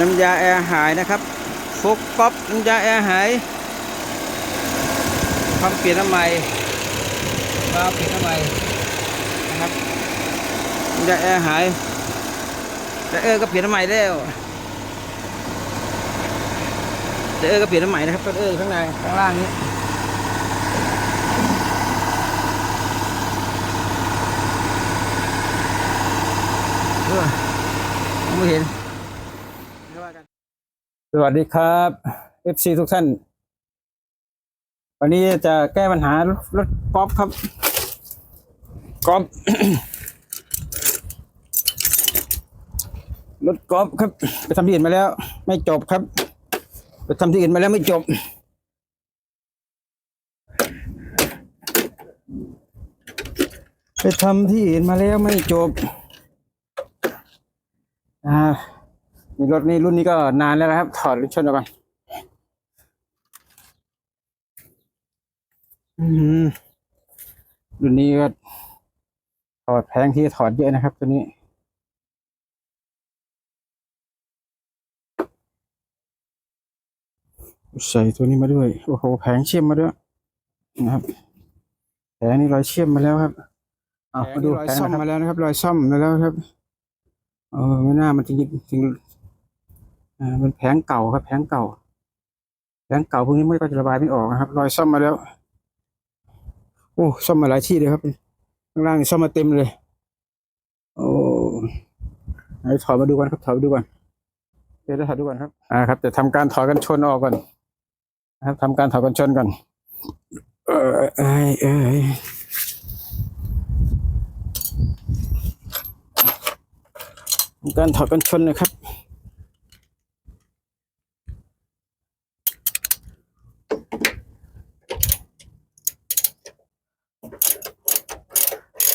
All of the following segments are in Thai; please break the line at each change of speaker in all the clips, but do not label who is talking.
น้ำยาแอร์หายนะครับฟุกก๊อปน้ำยาแอร์หายทำเปลี่ยนน้ำใหม่มาเปลี่ยนน้ำใหม่นะครับน้ำยาแอร์หายแต่เออก็เปลี่ยนน้ำใหม่แล้วแต่เออก็เปลี่ยนน้ำใหม่นะครับต้นเออข้างในข้างล่างนี้เออไม่เห็น สวัสดีครับ FC ทุกท่าน วันนี้จะแก้ปัญหารถรถกอล์ฟครับกอล์ฟรถกอล์ฟครับ ไปทำที่อื่นมาแล้ว ไม่จบครับ ไปทำที่อื่นมาแล้วไม่จบ ไปทำที่อื่นมาแล้วไม่จบ อ่า นี่รถนี้รุ่นนี้ก็นานแล้วนะครับ ถอดรถชนออกก่อนอืมรุ่นนี้ก็ถอดแพงที่ถอดเยอะนะครับตัวนี้ใส่ตัวนี้มาด้วย โอ้โห แผงเชื่อมมาด้วยนะครับ แผงนี้รอยเชื่อมมาแล้วครับเอามาดูรอยซ่อมมาแล้วนะครับ รอยซ่อมมาแล้วครับ เออไม่น่ามันจริงจริง อ่ามันแผงเก่าครับ แผงเก่า แผงเก่าพวกนี้ไม่ก็จะระบายไม่ออกนะครับ รอยซ่อมมาแล้ว โอ้ซ่อมมาหลายที่เลยครับข้างล่างนี่ซ่อมมาเต็มเลย โอ้ไหนถอดมาดูกันครับถอดมาดูก่อนเดี๋ยวจะถอดดูก่อนครับ อ่าครับจะทำการถอดกันชนออกก่อนนะครับทำการถอดกันชนก่อนเออเอ้ยเอ้ยทำการถอดกันชนนะครับ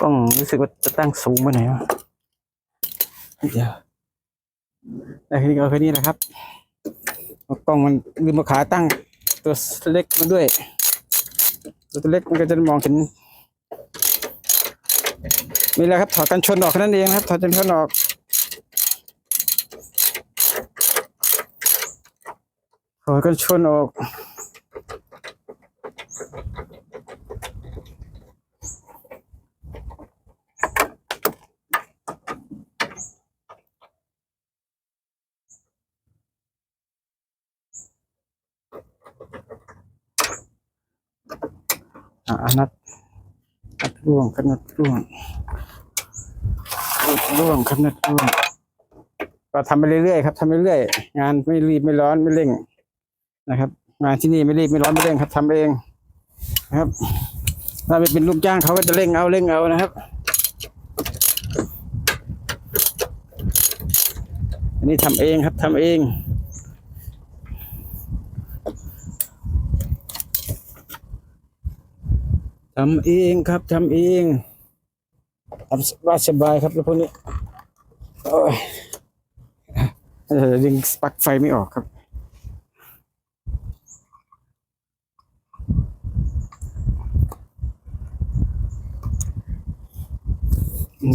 กล้อง รู้สึกว่าจะตั้งสูงไปไหนวะเดี๋ยวแต่ทีนี้ก็เอาแค่นี้นะครับเอากล้องมันลืมมาขาตั้งตัวเล็กมาด้วย ตัวเล็กมันก็จะมองเห็นนี่แหละครับถอดกันชนออกแค่นั้นเองนะครับถอดกันชนออกถอดกันชนออก อ่านัดนัดร่วงครับนัดร่วงนัดร่วงครับนัดร่วงก็ทำไปเรื่อยๆครับทำไปเรื่อยงานไม่รีบไม่ร้อนไม่เร่งนะครับ งานที่นี่ไม่รีบไม่ร้อนไม่เร่งครับทำเองนะครับ ถ้าไปเป็นลูกจ้างเขาก็จะเร่งเอาเร่งเอานะครับ อันนี้ทำเองครับทำเอง ทำเองครับทำเองทำสบายสบายครับแล้วพวกนี้โอ้ยเออดึงปลั๊กไฟไม่ออกครับ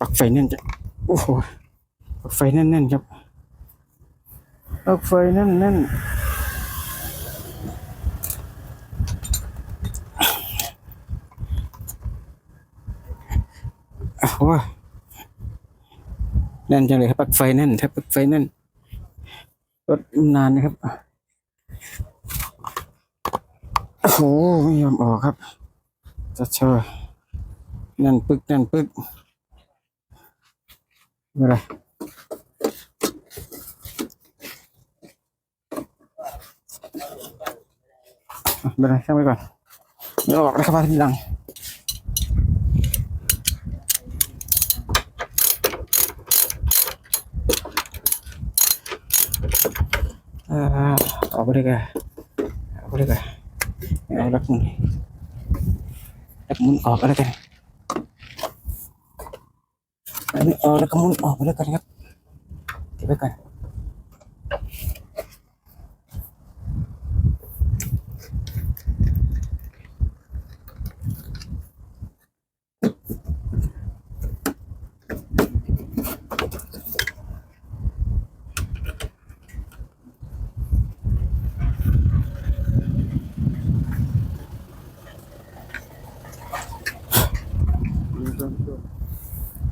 ปลั๊กไฟแน่นจะโอ้โหปลั๊กไฟแน่นๆครับปลั๊กไฟแน่นๆ อ้าแน่นจังเลยครับปลั๊กไฟแน่นครับปลั๊กไฟแน่นรถนานนะครับโอ้โหไม่ยอมออกครับจะเชอแน่นปึกแน่นปึกไม่เป็นไรไม่เป็นไรช่างไว้ก่อนเดี๋ยวออกนะครับมาทีหลัง เอ่อไปเลยกันออกไปเลยกันเอาลักมุนลักมุนออกก็แล้วกันอันนี้เอาแล้วก็มุนออกไปแล้วกันครับเก็บไว้ก่อน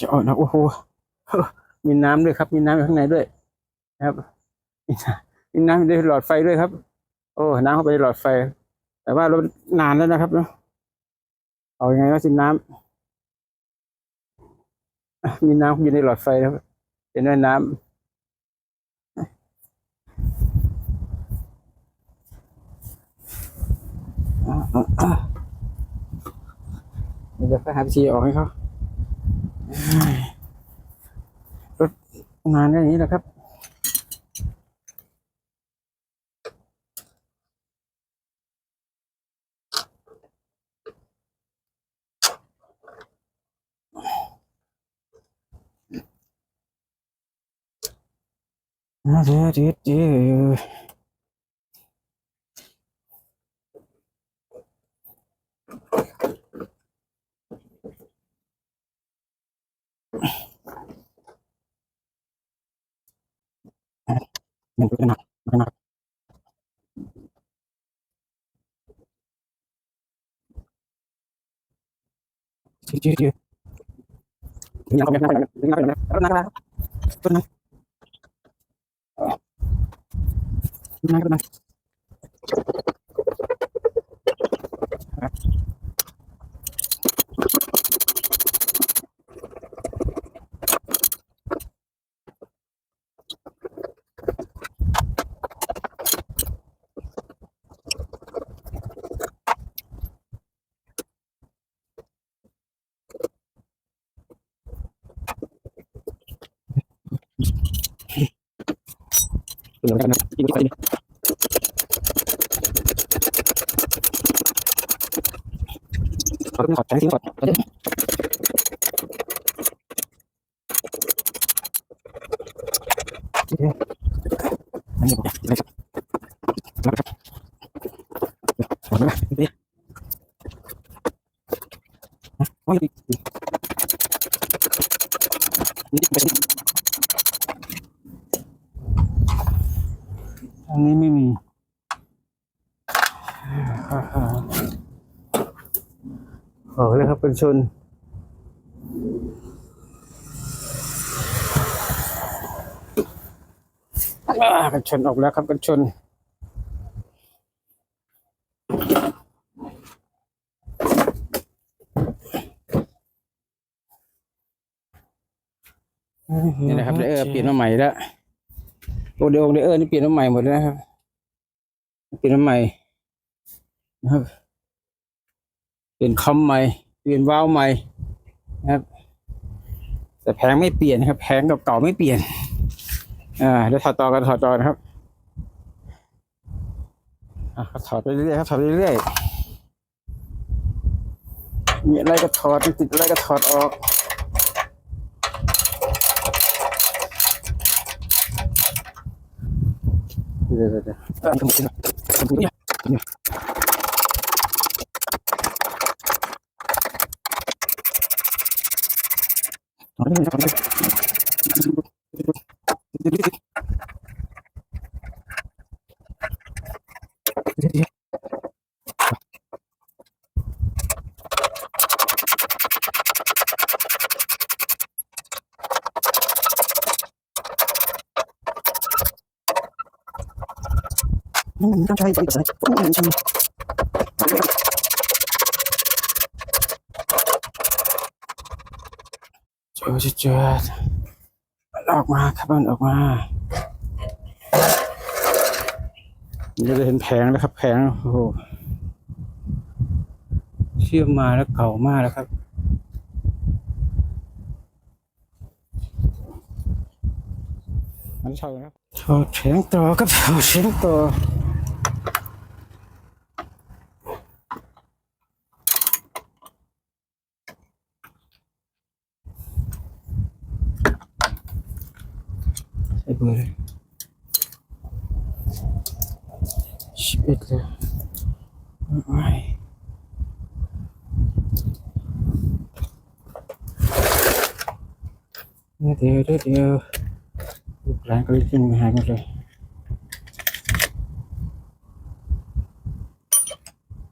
จีจีจีอะออกนะโอ้โหมีน้ำด้วยครับ มีน้ำอยู่ข้างในด้วยนะครับมีน้ำมีน้ำอยู่ในหลอดไฟด้วยครับ โอ้น้ำเข้าไปในหลอดไฟ แต่ว่าเรานานแล้วนะครับเนาะเอายังไงก็สิน้ำอะมีน้ำอยู่ในหลอดไฟครับเป็นด้วยน้ำอะอะอะเดี๋ยวจะหาวิธีออกให้เขา รถงานก็อย่างนี้แหละครับอ่าเดี๋ยวเดี๋ยว เดี๋ยวมันเป็นหนักมันหนักเดี๋ยวเดี๋ยวเดี๋ยวยังไม่ยังไม่ยังไม่ยังไม่ร ถนักแล้วรถนักรถนักรถนักเดี๋ยวกันนะกิงไปขอต้องขอใช้ทิ้งก่อนเดี๋ยวอันนี้ผมจะได้ครับขอบคุณนะเดี๋ยวโอ้ยนี่ไปดิอันนี้ไม่มีออกเลยครับเป็ นชนอ่ากันชนออกแล้วครับกันชนนี่นะครับเออเปลี่ยนมาใหม่แล้วโอเดองเออนี่เปลี่ยนมาใหม่หมดแล้วนะครับ เปลี่ยนมาใหม่นะครับ เปลี่ยนคอมใหม่ เปลี่ยนวาล์วใหม่นะครับแต่แผงไม่เปลี่ยนครับ แผงเก่าๆไม่เปลี่ยน อ่าเดี๋ยวถอดต่อกันถอดต่อนะครับอะถอดไปเรื่อยๆครับถอดไปเรื่อยๆมีอะไรก็ถอดมีติดอะไรก็ถอดออกเดี๋ยวๆๆอะทำไมเนี่ยทำไมเนี่ย ต้องใช้ไปใส่ เจอเจอเจอมันออกมาครับมันออกมาเราจะเห็นแผงแล้วครับ แผงโอ้โหเชื่อมมาแล้วเก่ามากแล้วครับ
มันเช่าครับ
ถอดแผงต่อครับถอดแผงต่อ ใส่เบอร์เลยสิบเอ็ดเลยไม่เดี๋ยวเดี๋ยวเดี๋ยวลูกหลานก็เลยขึ้นมาหายหมดเลย จุดจุด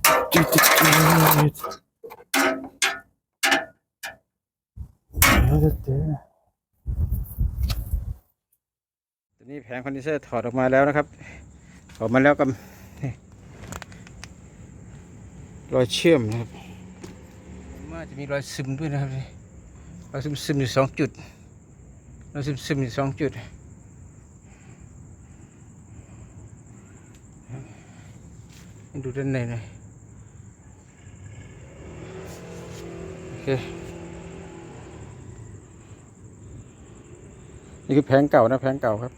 จุดต อนนี้แผงคอนดิเซอร์ถอดออกมาแล้วนะครับ ถอดมาแล้วกับรอยเชื่อมนะครับว่าจะมีรอยซึมด้วยนะครับรอยซึมซึมอยู่สองจุดรอยซึมซึมอยู่สองจุดดูด้านในหน่อย โอเค นี่คือแผงเก่านะแผงเก่าครับ